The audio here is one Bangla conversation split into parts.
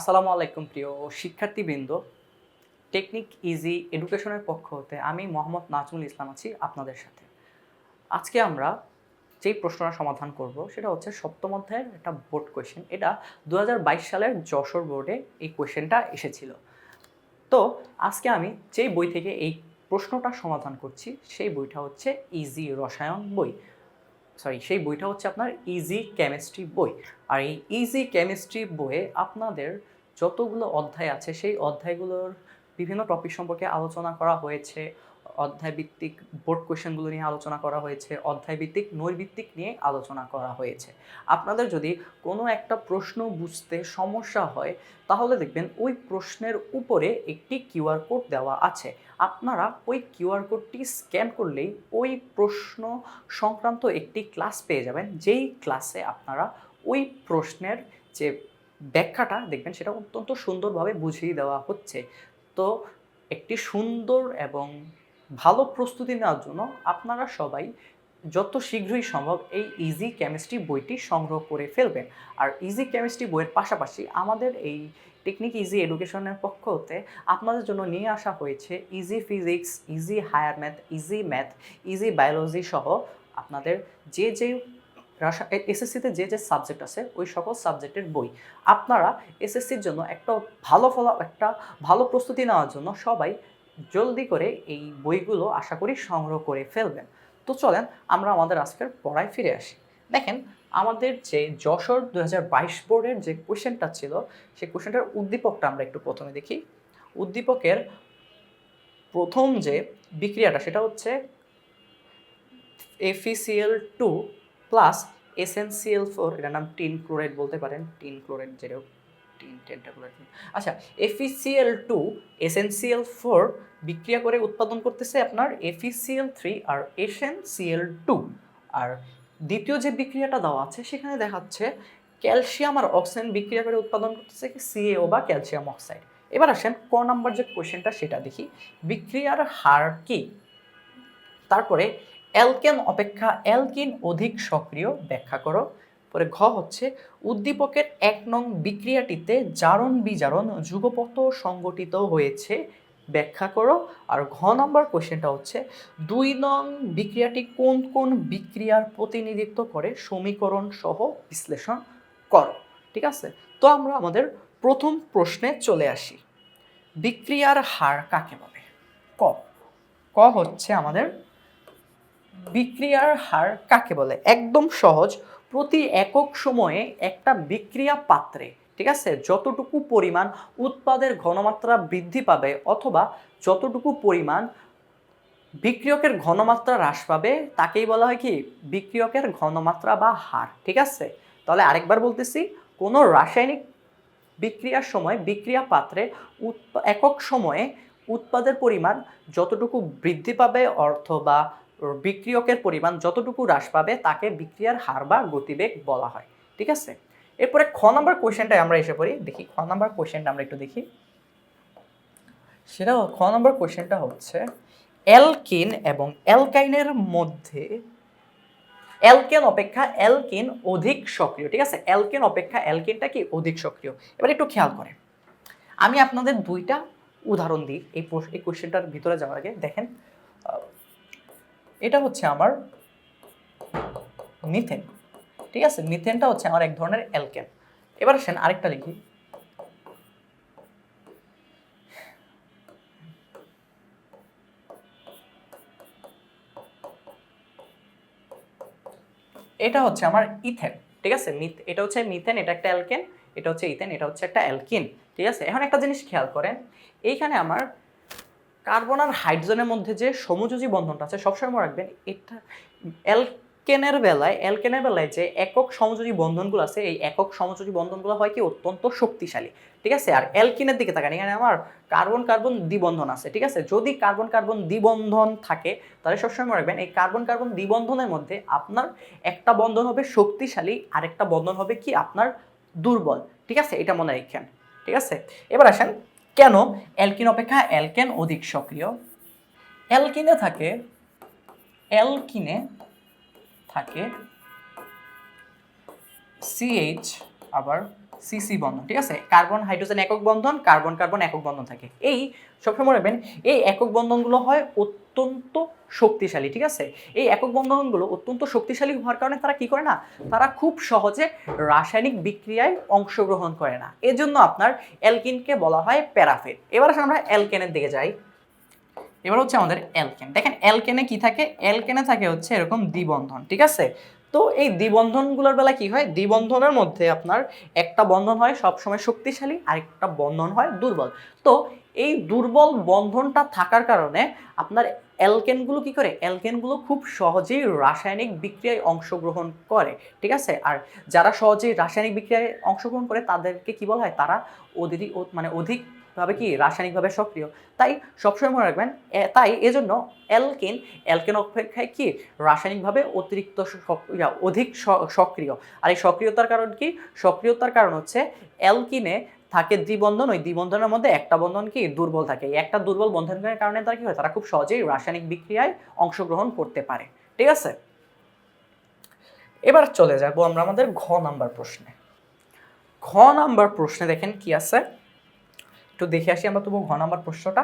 আসসালামু আলাইকুম প্রিয় শিক্ষার্থীবৃন্দ। টেকনিক ইজি এডুকেশনের পক্ষ হতে আমি মোহাম্মদ নাজমুল ইসলাম আছি আপনাদের সাথে। আজকে আমরা যেই প্রশ্নটা সমাধান করব, সেটা হচ্ছে সপ্তম অধ্যায়ের একটা বোর্ড কোয়েশ্চেন এটা দু হাজার বাইশ সালের যশোর বোর্ডে এই কোয়েশ্চেনটা এসেছিল। তো আজকে আমি যেই বই থেকে এই প্রশ্নটা সমাধান করছি, সেই বইটা হচ্ছে ইজি রসায়ন বই। সরি সেই বইটা হচ্ছে আপনার ইজি কেমিস্ট্রি বই। আর এই ইজি কেমিস্ট্রি বইয়ে আপনাদের যতগুলো অধ্যায় আছে, সেই অধ্যায়গুলোর বিভিন্ন টপিক সম্পর্কে আলোচনা করা হয়েছে। অধ্যায় ভিত্তিক বোর্ড কোয়েশ্চেনগুলো নিয়ে আলোচনা করা হয়েছে অধ্যায় ভিত্তিক নৈর্ভিত্তিক নিয়ে আলোচনা করা হয়েছে। আপনাদের যদি কোনো একটা প্রশ্ন বুঝতে সমস্যা হয়, তাহলে দেখবেন ওই প্রশ্নের উপরে একটি কিউআর কোড দেওয়া আছে। আপনারা ওই কিউআর কোডটি স্ক্যান করলেই ওই প্রশ্ন সংক্রান্ত একটি ক্লাস পেয়ে যাবেন। যেই ক্লাসে আপনারা ওই প্রশ্নের যে ব্যাখ্যাটা দেখবেন, সেটা অত্যন্ত সুন্দরভাবে বুঝিয়ে দেওয়া হচ্ছে। তো একটি সুন্দর এবং ভালো প্রস্তুতি নেওয়ার জন্য আপনারা সবাই যত শীঘ্রই সম্ভব এই ইজি কেমিস্ট্রি বইটি সংগ্রহ করে ফেলবেন। আর ইজি কেমিস্ট্রি বইয়ের পাশাপাশি আমাদের এই টেকনিক ইজি এডুকেশনের পক্ষ হতে আপনাদের জন্য নিয়ে আসা হয়েছে easy physics easy higher math easy math easy biology সহ আপনাদের যে যে এসএসসিতে যে যে সাবজেক্ট আছে, ওই সকল সাবজেক্টের বই। আপনারা এসএসসির জন্য একটা ভালো ফল, একটা ভালো প্রস্তুতি নেওয়ার জন্য সবাই জলদি করে এই বইগুলো আশা করি সংগ্রহ করে ফেলবেন। তো চলেন আমরা আমাদের আজকের পড়ায় ফিরে আসি। দেখেন, আমাদের যে যশোর দু হাজার বাইশ বোর্ডের যে কোশ্চেনটা ছিল, সেই কোশ্চেনটার উদ্দীপকটা আমরা একটু প্রথমে দেখি। উদ্দীপকের প্রথম যে বিক্রিয়াটা, সেটা হচ্ছে F E C L two plus S N C L four, এটার নাম টিন ক্লোরাইড বলতে পারেন। টিন ক্লোরাইড যেটা টিন টেন্টা ক্লোরাইড আচ্ছা F E C L two essential four বিক্রিয়া করে উৎপাদন করতেছে আপনার F E C L three আর S N C L two আর দ্বিতীয় যে বিক্রিয়াটা দেওয়া আছে, সেখানে দেখাচ্ছে ক্যালসিয়াম আর অক্সিজেন বিক্রিয়া করে উৎপাদন করতেছে সিএও বা ক্যালসিয়াম অক্সাইড। এবার আসেন ক নাম্বার যে কোশ্চেনটা, সেটা দেখি। বিক্রিয়ার হার কি? তারপরে অ্যালকেন অপেক্ষা অ্যালকিন অধিক সক্রিয়, ব্যাখ্যা করো। পরে ঘ হচ্ছে, উদ্দীপকের এক নং বিক্রিয়াটিতে জারণ বিজারণ যুগপথ সংগঠিত হয়েছে। ব্যাখ্যা করো। আর ঘ নম্বর কোশ্চেনটা হচ্ছে, দুই নং বিক্রিয়াটি কোন কোন বিক্রিয়ার প্রতিনিধিত্ব করে সমীকরণ সহ বিশ্লেষণ করো। ঠিক আছে? তো আমরা আমাদের প্রথম প্রশ্নে চলে আসি। বিক্রিয়ার হার কাকে বলে? ক। ক হচ্ছে আমাদের বিক্রিয়ার হার কাকে বলে? একদম সহজ। প্রতি একক সময়ে একটা বিক্রিয়া পাত্রে, ঠিক আছে? যতটুকু পরিমাণ উৎপাদের ঘনমাত্রা বৃদ্ধি পাবে অথবা যতটুকু পরিমাণ বিক্রিয়কের ঘনমাত্রা হ্রাস পাবে, তাকেই বলা হয় কি? বিক্রিয়কের ঘনমাত্রা বা হার, ঠিক আছে? তাহলে আরেকবার বলতেছি, কোনো রাসায়নিক বিক্রিয়ার সময় বিক্রিয়া পাত্রে একক সময়ে উৎপাদের পরিমাণ যতটুকু বৃদ্ধি পাবে অথবা বিক্রিয়কের পরিমাণ যতটুকু হ্রাস পাবে, তাকে বিক্রিয়ার হার বা গতিবেগ বলা হয়। ঠিক আছে? এরপরে খ নাম্বার কোয়েশ্চেনটায় আমরা এসে পড়ি। দেখি, খ নাম্বার কোয়েশ্চেনটা আমরা একটু দেখি। সেটা খ নাম্বার কোয়েশ্চেনটা হচ্ছে, অ্যালকিন এবং অ্যালকাইনের মধ্যে, অ্যালকেন অপেক্ষা অ্যালকিন অধিক সক্রিয়। ঠিক আছে? অ্যালকেন অপেক্ষা অ্যালকিনটা কি অধিক সক্রিয়? এবার একটু খেয়াল করেন। আমি আপনাদের দুইটা উদাহরণ দিই এই এই কোয়েশ্চেনটার ভিতরে যাওয়ার আগে। দেখেন এটা হচ্ছে আমার মিথেন ঠিক আছে? মিথেনটা হচ্ছে আমার এক ধরনের অ্যালকেন এবার আসেন আরেকটা লিখি এটা হচ্ছে আমার ইথেন ঠিক আছে? এটা হচ্ছে মিথেন এটা একটা অ্যালকেন এটা হচ্ছে ইথেন এটা হচ্ছে একটা অ্যালকিন ঠিক আছে? এখন একটা জিনিস খেয়াল করেন, এইখানে আমার কার্বন আর হাইড্রোজেনের মধ্যে যে সমযোজী বন্ধনটা আছে সবসময় মনে রাখবেন, এটা অ্যালকেনের বেলায় অ্যালকেনের বেলায় যে একক সমযোজী বন্ধনগুলো আছে, এই একক সমযোজী বন্ধনগুলো হয় কি, অত্যন্ত শক্তিশালী, ঠিক আছে? আর অ্যালকিনের দিকে তাকান, এখানে আমার কার্বন কার্বন দ্বিবন্ধন আছে, ঠিক আছে? যদি কার্বন কার্বন দ্বিবন্ধন থাকে, তাহলে সবসময় মনে রাখবেন, এই কার্বন কার্বন দ্বিবন্ধনের মধ্যে আপনার একটা বন্ধন হবে শক্তিশালী আর একটা বন্ধন হবে কি, আপনার দুর্বল, ঠিক আছে? এটা মনে রাখেন, ঠিক আছে? এবার আসেন কেন? অ্যালকিন অপেক্ষা অ্যালকেন অধিক সক্রিয়। অ্যালকিনে থাকে অ্যালকিনে থাকে সিএইচ আবার সিসি বন্ধন, ঠিক আছে? কার্বন হাইড্রোজেন একক বন্ধন কার্বন কার্বন একক বন্ধন থাকে। এই, সবসময় মনে রাখবেন, এই একক বন্ধনগুলো হয় অত্যন্ত শক্তিশালী, ঠিক আছে? এই একক বন্ধনগুলো অত্যন্ত শক্তিশালী হওয়ার কারণে তারা কি করে না? তারা খুব সহজে রাসায়নিক বিক্রিয়ায় অংশগ্রহণ করে না। এজন্য আপনার অ্যালকিনকে বলা হয় প্যারাফিন এবার আসলে আমরা অ্যালকেনের দিকে যাই। এবার হচ্ছে আমাদের অ্যালকেন। দেখেন, অ্যালকেনে কি থাকে? অ্যালকেনে থাকে হচ্ছে এরকম দ্বিবন্ধন ঠিক আছে? তো এই দ্বিবন্ধনগুলোর বেলা কি হয়? দ্বিবন্ধনের মধ্যে আপনার একটা বন্ধন হয় সবসময় শক্তিশালী, আরেকটা বন্ধন হয় দুর্বল। তো এই দুর্বল বন্ধনটা থাকার কারণে আপনার অ্যালকেনগুলো কি করে? অ্যালকেনগুলো খুব সহজেই রাসায়নিক বিক্রিয়ায় অংশগ্রহণ করে, ঠিক আছে? আর যারা সহজেই রাসায়নিক বিক্রিয়ায় অংশগ্রহণ করে তাদেরকে কি বলা হয়? তারা অধিক মানে অধিক ভাবে কি রাসায়নিকভাবে সক্রিয়? তাই সবসময় মনে রাখবেন তাই এজন্য অ্যালকেন অ্যালকেন অপেক্ষায় কি রাসায়নিকভাবে অতিরিক্ত অধিক সক্রিয়। আর এই সক্রিয়তার কারণ কি? সক্রিয়তার কারণ হচ্ছে অ্যালকিনে থাকে দ্বিবন্ধন, ওই দ্বিবন্ধনের মধ্যে একটা বন্ধন কি দুর্বল থাকে। একটা দুর্বল বন্ধনের কারণে তারা কি হয়? তারা খুব সহজেই রাসায়নিক বিক্রিয়ায় অংশগ্রহণ করতে পারে। ঠিক আছে? এবার চলে যাব আমরা আমাদের ঘ নাম্বার প্রশ্নে। ঘ নাম্বার প্রশ্নে দেখেন কি আছে? একটু দেখে আসি আমরা তবু ঘ নাম্বার প্রশ্নটা।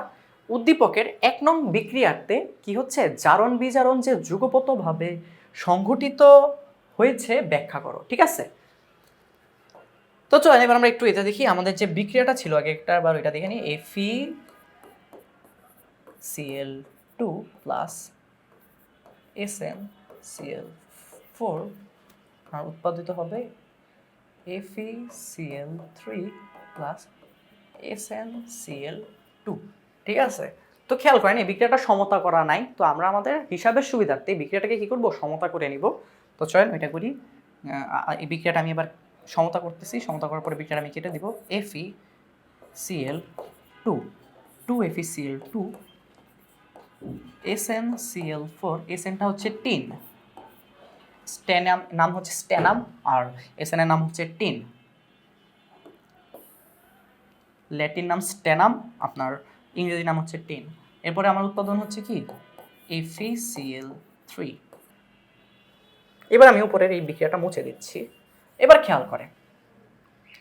উদ্দীপকের এক নং বিক্রিয়াতে কি হচ্ছে? জারণ বিজারণ যে যুগপতভাবে সংঘটিত হয়েছে, ব্যাখ্যা করো, ঠিক আছে? তো চলেন এবার আমরা একটু এটা দেখি। আমাদের যে বিক্রিয়াটা ছিল, আগে একটা বার এটা দেখে নিই F E C L two plus S N C L four আর উৎপাদিত হবে F E C L three plus S N C L two, ঠিক আছে? তো খেয়াল করেন, এই বিক্রিয়াটা সমতা করা নাই। তো আমরা আমাদের হিসাবের সুবিধার্থে এই বিক্রিয়াটাকে কী করব? সমতা করে নিব। তো চলেন এটা করি। এই বিক্রিয়াটা আমি এবার সমতা করতেছি। সমতা করার পরে বিক্রিয়াটা আমি কেটে দিব। F E C L two two F E C L two S N C L four S এনটা হচ্ছে টিন। স্টেনাম, নাম হচ্ছে স্টেনাম আর এস এর নাম হচ্ছে টিন। ল্যাটিন নাম স্টেনাম আপনার ইংরেজি নাম হচ্ছে টিন এরপরে আমার উৎপাদন হচ্ছে কি? এফিসিএল থ্রি এবার আমি উপরের এই বিক্রিয়াটা মুছে দিচ্ছি। এবার খেয়াল করে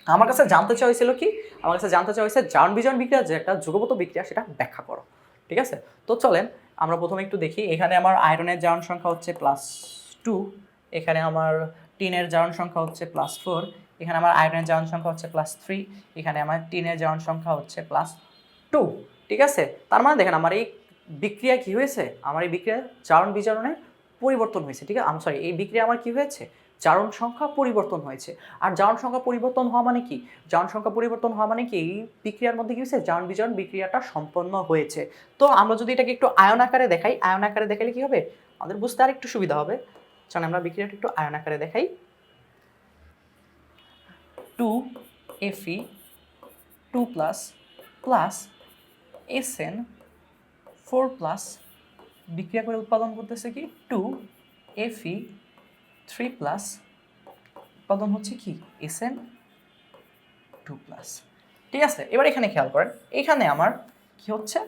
আমার কাছে জানতে চাইছিল কি? আমার কাছে জানতে চাইছে জারণ বিজারণ বিক্রিয়া যে একটা যুগপত বিক্রিয়া, সেটা ব্যাখ্যা করো। ঠিক আছে? তো চলেন, আমরা প্রথমে একটু দেখি। এখানে আমার আয়রনের জারণ সংখ্যা হচ্ছে প্লাস টু এখানে আমার টিনের জারণ সংখ্যা হচ্ছে প্লাস ফোর এখানে আমার আয়রনের জারণ সংখ্যা হচ্ছে প্লাস থ্রি এখানে আমার টিনের জারণ সংখ্যা হচ্ছে প্লাস টু ঠিক আছে? তার মানে দেখেন আমার এই বিক্রিয়া কি হয়েছে? আমার এই বিক্রিয়া চারণ বিজারণে পরিবর্তন হয়েছে, ঠিক আছে? আমি সরি এই বিক্রিয়া আমার কি হয়েছে? জারণ সংখ্যা পরিবর্তন হয়েছে। আর জারণ সংখ্যা পরিবর্তন হওয়া মানে কি? জারণ সংখ্যা পরিবর্তন হওয়া মানে কি? এই বিক্রিয়ার মধ্যে কি হয়েছে? জারণ বিজারণ বিক্রিয়াটা সম্পন্ন হয়েছে। তো আমরা যদি এটাকে একটু আয়ন আকারে দেখাই, আয়ন আকারে দেখালে কি হবে? আমাদের বুঝতে আর একটু সুবিধা হবে। চলেন আমরা বিক্রিয়াটা একটু আয়ন আকারে দেখাই। Two F E two plus plus S N, four plus বিক্রিয়া করে উৎপাদন করতেছে কি? টু এফি থ্রি প্লাস উৎপাদন হচ্ছে কি? S N, two plus. ঠিক আছে, এবার এখানে খেয়াল করেন। এখানে আমার কি হচ্ছে?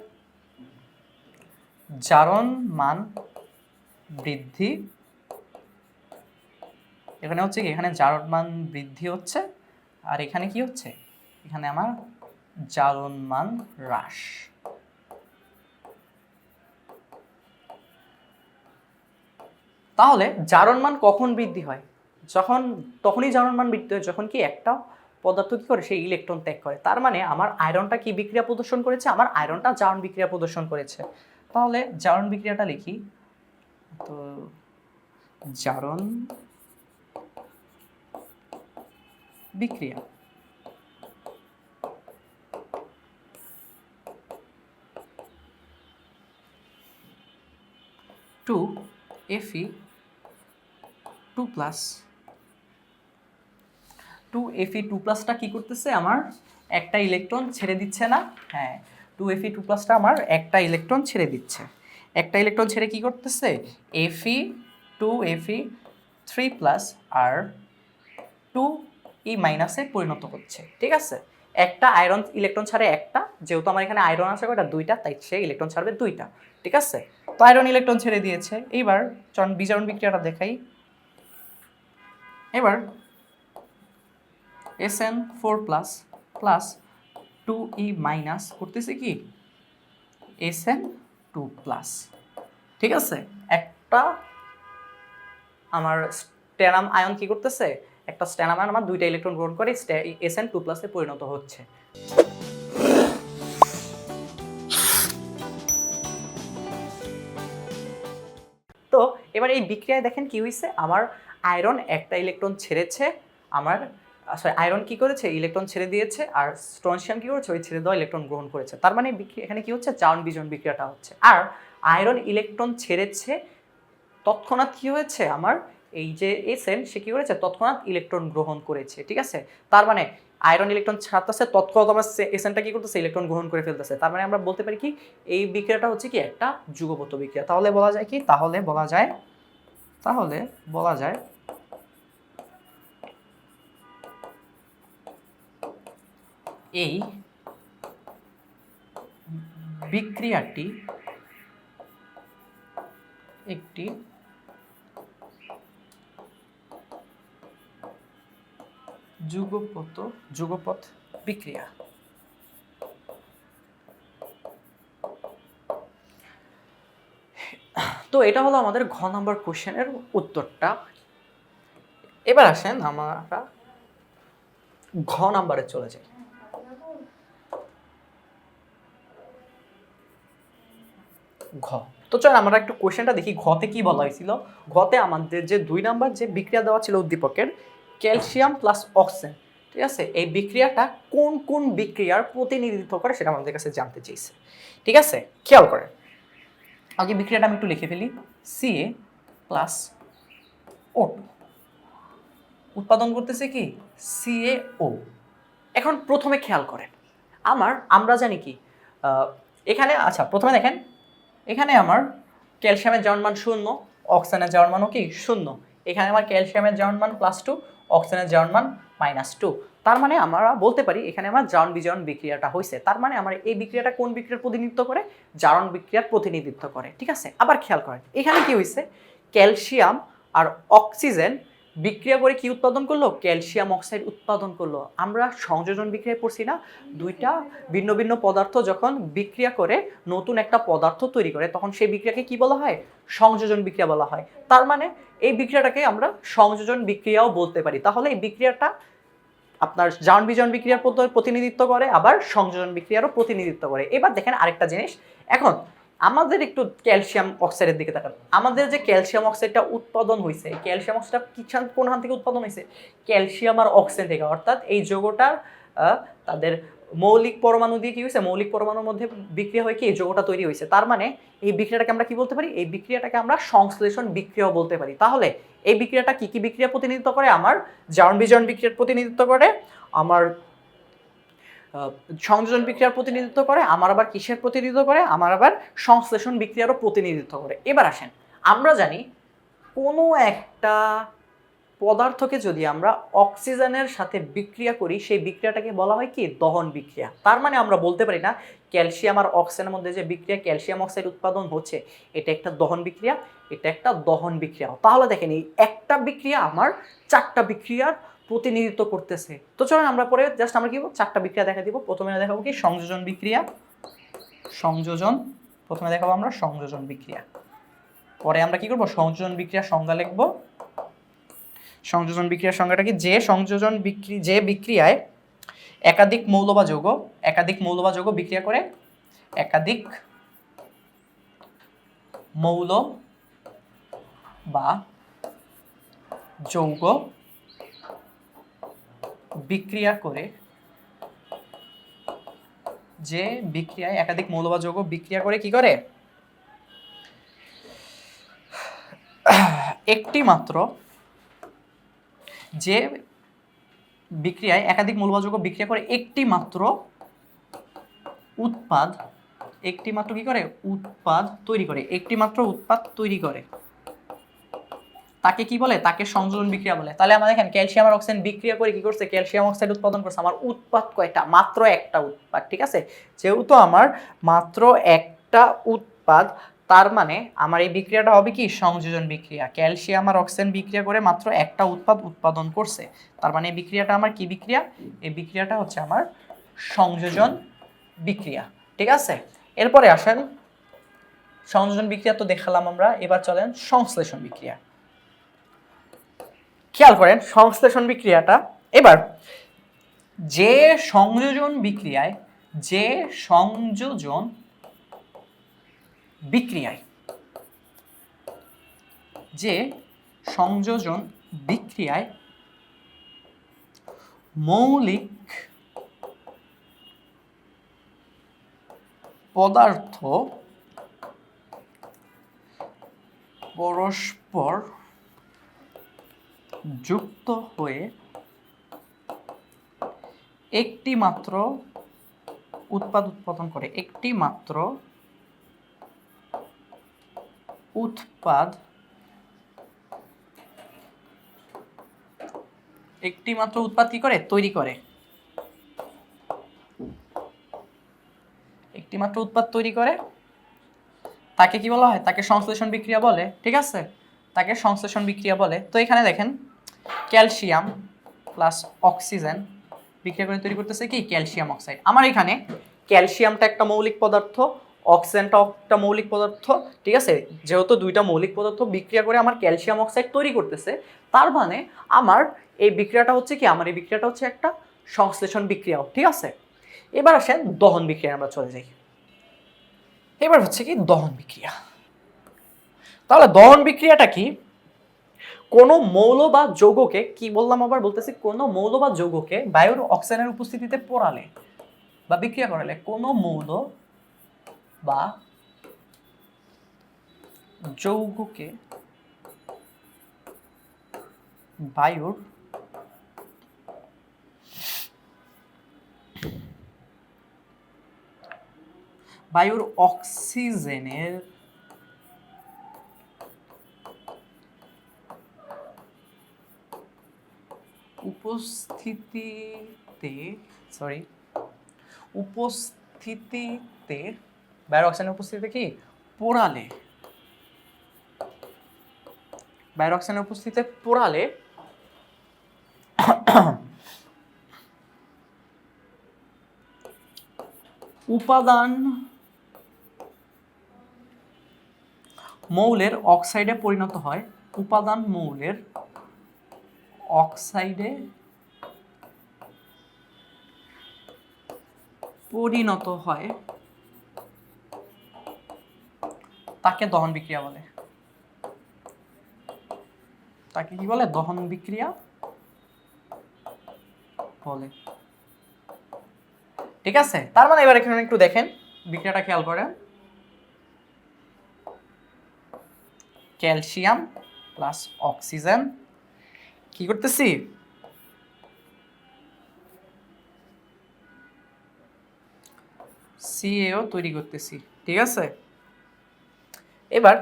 জারণ মান বৃদ্ধি। এখানে হচ্ছে কি? এখানে জারণ মান বৃদ্ধি হচ্ছে আর এখানে কি হচ্ছে? এখানে আমার জারণ মান হ্রাস। তাহলে জারণ মান কখন বৃদ্ধি হয়? যখন, তখনই জারণ মান বৃদ্ধি হয়, যখন কি একটা পদার্থ কি করে? সেই ইলেকট্রন ত্যাগ করে। তার মানে আমার আয়রনটা কি বিক্রিয়া প্রদর্শন করেছে? আমার আয়রনটা জারণ বিক্রিয়া প্রদর্শন করেছে। তাহলে জারণ বিক্রিয়াটা লিখি। তো জারণ বিক্রিয়া। Two F E two plus. Two F E two প্লাসটা কী করতেছে আমার? একটা ইলেকট্রন ছেড়ে দিচ্ছে না। হ্যাঁ টু এফি টু প্লাসটা আমার একটা ইলেকট্রন ছেড়ে দিচ্ছে। একটা ইলেকট্রন ছেড়ে কি করতেছে? F E two F E three plus আর টু ই মাইনাসে পরিণত হচ্ছে, ঠিক আছে? একটা আয়রন ইলেকট্রন ছাড়ে একটা, যেহেতু আমার এখানে আয়রন আছে কয়টা? দুইটা, তাই সে ইলেকট্রন ছাড়বে দুইটা, ঠিক আছে? তো আয়রন ইলেকট্রন ছেড়ে দিয়েছে। এইবার চন বিজারণ বিক্রিয়াটা দেখাই। এবার S N four plus plus two E minus করতেছে কি? এস এন টু প্লাস ঠিক আছে? একটা আমার স্টেনাম আয়ন কি করতেছে? একটা স্টেনাম আয়ন আমার দুইটা ইলেকট্রন গ্রহণ করে এস এন টু প্লাসে পরিণত হচ্ছে। তো এবার এই বিক্রিয়ায় দেখেন কি হয়েছে আমার আয়রন একটা ইলেকট্রন ছেড়েছে, আমার সরি আয়রন কি করেছে? ইলেকট্রন ছেড়ে দিয়েছে, আর স্ট্রনশিয়াম কি করেছে? ওই ছেড়ে দেওয়া ইলেকট্রন গ্রহণ করেছে। তার মানে এখানে কি হচ্ছে? চাউন বিজন বিক্রিয়াটা হচ্ছে। আর আয়রন ইলেকট্রন ছেড়েছে, তৎক্ষণাৎ কি হয়েছে? আমার এই যে এসেন সে কি করেছে? তৎক্ষণাৎ ইলেকট্রন গ্রহণ করেছে, ঠিক আছে? তার মানে আয়রন ইলেকট্রন ছাড়তেছে, তৎক্ষণাৎ আমার এসেনটা কি করতেছে? ইলেকট্রন গ্রহণ করে ফেলতেছে। তার মানে আমরা বলতে পারি কি, এই বিক্রিয়াটা হচ্ছে কি একটা যুগপত বিক্রিয়া। তাহলে বলা যায় কি? তাহলে বলা যায়, তাহলে বলা যায় এই বিক্রিয়াটি একটি যুগপত যুগপথ বিক্রিয়া। তো এটা হলো আমাদের ঘ নম্বর কোশ্চেনের উত্তরটা। এবার আসেন আমরা ঘ নাম্বারে চলে যাই। ঘ। তো চল আমরা একটু কোশ্চেনটা দেখি, ঘতে কি বলা হয়েছিল? ঘতে আমাদের যে দুই নাম্বার যে বিক্রিয়া দেওয়া ছিল উদ্দীপকের ক্যালসিয়াম প্লাস অক্সিজেন। ঠিক আছে? এই বিক্রিয়াটা কোন কোন বিক্রিয়ার প্রতিনিধিত্ব করে সেটা আমাদের কাছে জানতে চেয়েছে ঠিক আছে? খেয়াল করেন। আগে বিক্রিয়াটা আমি একটু লিখে ফেলি। সি এ প্লাস ও উৎপাদন করতেছে কি? সি এ ও এখন প্রথমে খেয়াল করেন। আমার, আমরা জানি কি এখানে আচ্ছা প্রথমে দেখেন। এখানে আমার ক্যালসিয়ামের যাওয়ার মান শূন্য, অক্সিজেনের যাওয়ার মানও কি? শূন্য। এখানে আমার ক্যালসিয়ামের যাওয়ার মান প্লাস টু অক্সিজেনের জয়ন মান মাইনাস টু তার মানে আমরা বলতে পারি এখানে আমার জারণ বিজারণ বিক্রিয়াটা হয়েছে তার মানে আমার এই বিক্রিয়াটা কোন বিক্রিয়ার প্রতিনিধিত্ব করে? জারণ বিক্রিয়ার প্রতিনিধিত্ব করে, ঠিক আছে? আবার খেয়াল করেন, এখানে কি হয়েছে ক্যালসিয়াম আর অক্সিজেন বিক্রিয়া করে কি উৎপাদন করল? ক্যালসিয়াম অক্সাইড উৎপাদন করল। আমরা সংযোজন বিক্রিয়া পড়ছি না। দুইটা ভিন্ন ভিন্ন পদার্থ যখন বিক্রিয়া করে, নতুন একটা পদার্থ তৈরি করে, তখন সেই বিক্রিয়াকে কি বলা হয়? সংযোজন বিক্রিয়া বলা হয়। তার মানে এই বিক্রিয়াটাকে আমরা সংযোজন বিক্রিয়াও বলতে পারি। তাহলে এই বিক্রিয়াটা আপনার জারণ বিজারণ বিক্রিয়ার প্রতিনিধিত্ব করে, আবার সংযোজন বিক্রিয়ারও প্রতিনিধিত্ব করে। এবার দেখেন আরেকটা জিনিস। এখন আমাদের একটু ক্যালসিয়াম অক্সাইডের দিকে তাকান। আমাদের যে ক্যালসিয়াম অক্সাইডটা উৎপাদন হয়েছে ক্যালসিয়াম অক্সাইডটা কিষান কোন হান থেকে উৎপাদন হয়েছে ক্যালসিয়াম আর অক্সিজেন থেকে। অর্থাৎ এই যৌগটার তাদের মৌলিক পরমাণু দিয়ে কী হয়েছে মৌলিক পরমাণুর মধ্যে বিক্রিয়া হয়ে কি এই যৌগটা তৈরি হয়েছে তার মানে এই বিক্রিয়াটাকে আমরা কি বলতে পারি? এই বিক্রিয়াটাকে আমরা সংশ্লেষণ বিক্রিয়াও বলতে পারি। তাহলে এই বিক্রিয়াটা কি কি বিক্রিয়া প্রতিনিধিত্ব করে? আমার জারণ বিজারণ বিক্রিয়ার প্রতিনিধিত্ব করে, আমার সংযোজন বিক্রিয়ার প্রতিনিধিত্ব করে, আমার আবার কিসের প্রতিনিধিত্ব করে, আমার আবার সংশ্লেষণ বিক্রিয়ারও প্রতিনিধিত্ব করে। এবার আসেন, আমরা জানি কোনো একটা পদার্থকে যদি আমরা অক্সিজেনের সাথে বিক্রিয়া করি, সেই বিক্রিয়াটাকে বলা হয় কি? দহন বিক্রিয়া। তার মানে আমরা বলতে পারি না, ক্যালসিয়াম আর অক্সিজেনের মধ্যে যে বিক্রিয়া, ক্যালসিয়াম অক্সাইড উৎপাদন হচ্ছে, এটা একটা দহন বিক্রিয়া, এটা একটা দহন বিক্রিয়া। তাহলে দেখেন, এই একটা বিক্রিয়া আমার, চারটা বিক্রিয়ার প্রতিনিধিত্ব করতেছে। তো চলুন আমরা পরে জাস্ট আমরা কি? চারটা বিক্রিয়া দেখা দিব। প্রথমে দেখাবো কি? সংযোজন বিক্রিয়া। সংযোজন। প্রথমে দেখাবো আমরা সংযোজন বিক্রিয়া। পরে আমরা কি করব? সংযোজন বিক্রিয়ার সংজ্ঞা লিখব। সংযোজন বিক্রিয়ার সংজ্ঞাটা কি? যে সংযোজন বিক্রি, যে বিক্রিয়ায় একাধিক মৌল বা যৌগ, একাধিক মৌল বা যৌগ বিক্রিয়া করে, একাধিক মৌল বা যৌগ বিক্রিয়া করে যে বিক্রিয়ায় একাধিক মৌল বা যৌগ বিক্রিয়া করে কি করে? একটি মাত্র যে বিক্রিয়ায় একাধিক মৌলবাদ যৌগ বিক্রিয়া করে একটি মাত্র উৎপাদ, একটি মাত্র কি করে? উৎপাদ তৈরি করে। একটি মাত্র উৎপাদ তৈরি করে। তাকে কি বলে? তাকে সংযোজন বিক্রিয়া বলে। তাহলে আমরা দেখেন ক্যালসিয়াম আর অক্সিজেন বিক্রিয়া করে কি করছে? ক্যালসিয়াম অক্সাইড উৎপাদন করছে। আমার উৎপাদ কয়টা? মাত্র একটা উৎপাদ, ঠিক আছে? যেহেতু আমার মাত্র একটা উৎপাদ, তার মানে আমার এই বিক্রিয়াটা হবে কি? সংযোজন বিক্রিয়া। ক্যালসিয়াম আর অক্সিজেন বিক্রিয়া করে মাত্র একটা উৎপাদ উৎপাদন করছে। তার মানে এই বিক্রিয়াটা আমার কি বিক্রিয়া? এই বিক্রিয়াটা হচ্ছে আমার সংযোজন বিক্রিয়া, ঠিক আছে? এরপরে আসেন। সংযোজন বিক্রিয়া তো দেখালাম আমরা। এবার চলেন সংশ্লেষণ বিক্রিয়া। খেয়াল করেন, সংশ্লেষণ বিক্রিয়াটা। এবার, যে সংযোজন বিক্রিয়ায়, যে সংযোজন বিক্রিয়ায়, যে সংযোজন বিক্রিয়ায় মৌলিক পদার্থ পরস্পর যুক্ত হয়ে একটি মাত্র উৎপাদ উৎপাদন করে একটি মাত্র উৎপাদ একটি মাত্র উৎপাদ কি করে? তৈরি করে। একটি মাত্র উৎপাদ তৈরি করে। তাকে কি বলা হয়? তাকে সংশ্লেষণ বিক্রিয়া বলে। ঠিক আছে? তাকে সংশ্লেষণ বিক্রিয়া বলে। তো এখানে দেখেন ক্যালসিয়াম প্লাস অক্সিজেন বিক্রিয়া করে তৈরি করতেছে কি? ক্যালসিয়াম অক্সাইড আমার এখানে ক্যালসিয়ামটা একটা মৌলিক পদার্থ অক্সিজেনটা একটা মৌলিক পদার্থ, ঠিক আছে? যেহেতু দুইটা মৌলিক পদার্থ বিক্রিয়া করে আমার ক্যালসিয়াম অক্সাইড তৈরি করতেছে, তার মানে আমার এই বিক্রিয়াটা হচ্ছে কি? আমার এই বিক্রিয়াটা হচ্ছে একটা সংশ্লেষণ বিক্রিয়াও ঠিক আছে? এবার আসেন দহন বিক্রিয়া আমরা চলে যাই। এবার হচ্ছে কি দহন বিক্রিয়া। তাহলে দহন বিক্রিয়াটা কি? কোনো মৌল বা যৌগকে, কি বললাম আবার বলতেছি, কোনো মৌল বা যৌগকে বায়ুর অক্সিজেনের উপস্থিতিতে পোড়ালে বা বিক্রিয়া করালে কোনো মৌল বা যৌগকে বায়ুর বায়ুর অক্সিজেনের উপস্থিতিতে সরি উপস্থিতিতে বায়ুর উপস্থিতিতে কি? পোড়ালে। বায়ুর অক্সিজেনের উপস্থিতিতে পোড়ালে, উপাদান মৌলের অক্সাইডে পরিণত হয়, উপাদান মৌলের অক্সাইডে পরিণত হয়। তাকে দহন বিক্রিয়া বলে। তাকে কি বলে? দহন বিক্রিয়া বলে। ঠিক আছে? তার মানে এবার এখানে একটু দেখেন। বিক্রিয়াটা খেয়াল করেন। ক্যালসিয়াম প্লাস অক্সিজেন কি করতেছি? সিএও তৈরি করতেছি, ঠিক আছে? এবার,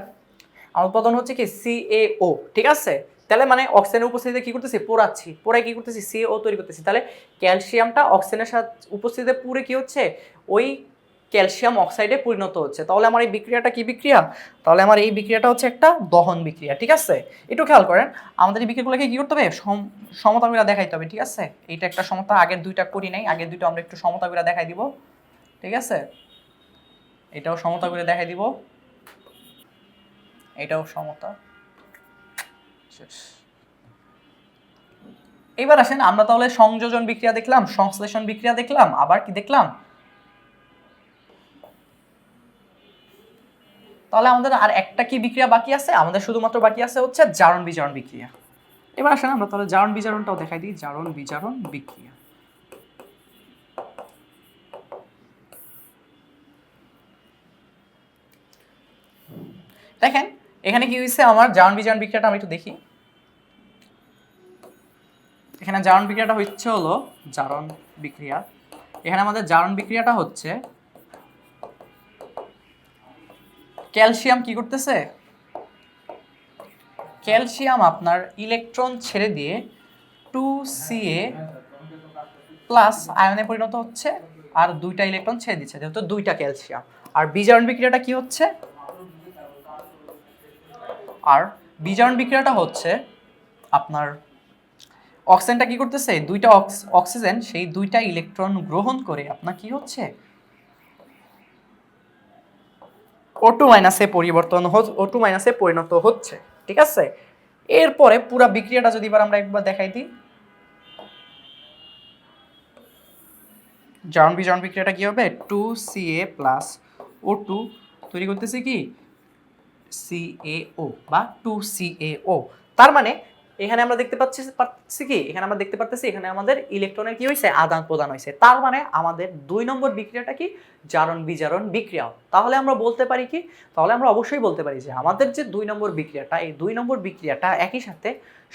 আমার উৎপাদন হচ্ছে কি সিএও ঠিক আছে? তাহলে মানে অক্সিজেনের উপস্থিতিতে কি করতেছি? পোড়াচ্ছি। পোড়ায় কি করতেছি? সিএও তৈরি করতেছি। তাহলে ক্যালসিয়ামটা অক্সিজেনের সাথে উপস্থিতিতে পুরে কি হচ্ছে? ওই ক্যালসিয়াম অক্সাইডে পরিণত হচ্ছে। তাহলে আমার এই বিক্রিয়াটা কি বিক্রিয়া? তাহলে আমার এই বিক্রিয়াটা হচ্ছে একটা দহন বিক্রিয়া, ঠিক আছে? একটু খেয়াল করেন, আমাদের এই বিক্রিয়াগুলোকে কী করতে হবে? সম- সমতাবিরা দেখাইতে হবে, ঠিক আছে? এইটা একটা সমতা, আগের দুইটা করি নাই, আগের দুইটা আমরা একটু সমতাবিরা দেখাই দিব, ঠিক আছে? এটাও সমতা করে দেখাই দিব। এটাও সমতা। এবার আসেন, আমরা তাহলে সংযোজন বিক্রিয়া দেখলাম, সংশ্লেষণ বিক্রিয়া দেখলাম, আবার কি দেখলাম? তাহলে আমাদের আর একটা কি বিক্রিয়া বাকি আছে? আমাদের শুধুমাত্র বাকি আছে হচ্ছে জারণ বিজারণ বিক্রিয়া। এবার আসেন আমরা তাহলে জারণ বিজারণটাও দেখাই দিই। জারণ বিজারণ বিক্রিয়া। দেখেন, এখানে কি হয়েছে আমার জারণ বিজারণ বিক্রিয়াটা আমি একটু দেখি। এখানে জারণ বিক্রিয়াটা হচ্ছে হলো জারণ বিক্রিয়া। এখানে আমাদের জারণ বিক্রিয়াটা হচ্ছে ক্যালসিয়াম কি করতেছে? ক্যালসিয়াম আপনার ইলেকট্রন ছেড়ে দিয়ে টু সিএ প্লাস আয়নে পরিণত হচ্ছে আর দুইটা ইলেকট্রন ছেড়ে দিচ্ছে, যেহেতু দুইটা ক্যালসিয়াম। আর বিজারণ বিক্রিয়াটা কি হচ্ছে? আর বিজারণ বিক্রিয়াটা হচ্ছে আপনার অক্সিজেনটা কি করতেছে? দুইটা অক্স- অক্সিজেন সেই দুইটা ইলেকট্রন গ্রহণ করে আপনার কি হচ্ছে? ও টু মাইনাসে পরিবর্তন ও টু মাইনাসে পরিণত হচ্ছে, ঠিক আছে? এরপরে পুরো বিক্রিয়াটা যদি এবার আমরা একবার দেখাই দিই। জারণ বিজারণ বিক্রিয়াটা কি হবে? Two C A plus O two তৈরি করতেছে কি? সিএও বা টু সিএও তার মানে এখানে আমরা দেখতে পাচ্ছি পাচ্ছি কি? এখানে আমরা দেখতে পাচ্ছি এখানে আমাদের ইলেকট্রনের কি হয়েছে আদান প্রদান হয়েছে তার মানে আমাদের দুই নম্বর বিক্রিয়াটা কি? জারণ বিজারণ বিক্রিয়া। তাহলে আমরা বলতে পারি কি? তাহলে আমরা অবশ্যই বলতে পারি যে আমাদের যে দুই নম্বর বিক্রিয়াটা, এই দুই নম্বর বিক্রিয়াটা একই সাথে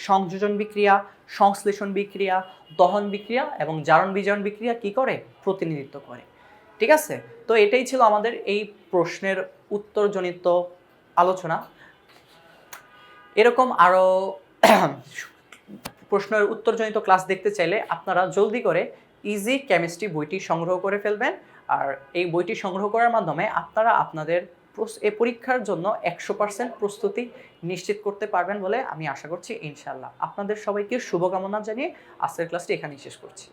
সংযোজন বিক্রিয়া, সংশ্লেষণ বিক্রিয়া, দহন বিক্রিয়া এবং জারণ বিজারণ বিক্রিয়া কি করে? প্রতিনিধিত্ব করে। ঠিক আছে? তো এটাই ছিল আমাদের এই প্রশ্নের উত্তরজনিত আলোচনা। এরকম আরও প্রশ্নের উত্তরজনিত ক্লাস দেখতে চাইলে আপনারা জলদি করে ইজি কেমিস্ট্রি বইটি সংগ্রহ করে ফেলবেন। আর এই বইটি সংগ্রহ করার মাধ্যমে আপনারা আপনাদের এই পরীক্ষার জন্য একশো পার্সেন্ট প্রস্তুতি নিশ্চিত করতে পারবেন বলে আমি আশা করছি ইনশাল্লাহ আপনাদের সবাইকে শুভকামনা জানিয়ে আজকের ক্লাসটি এখানেই শেষ করছি।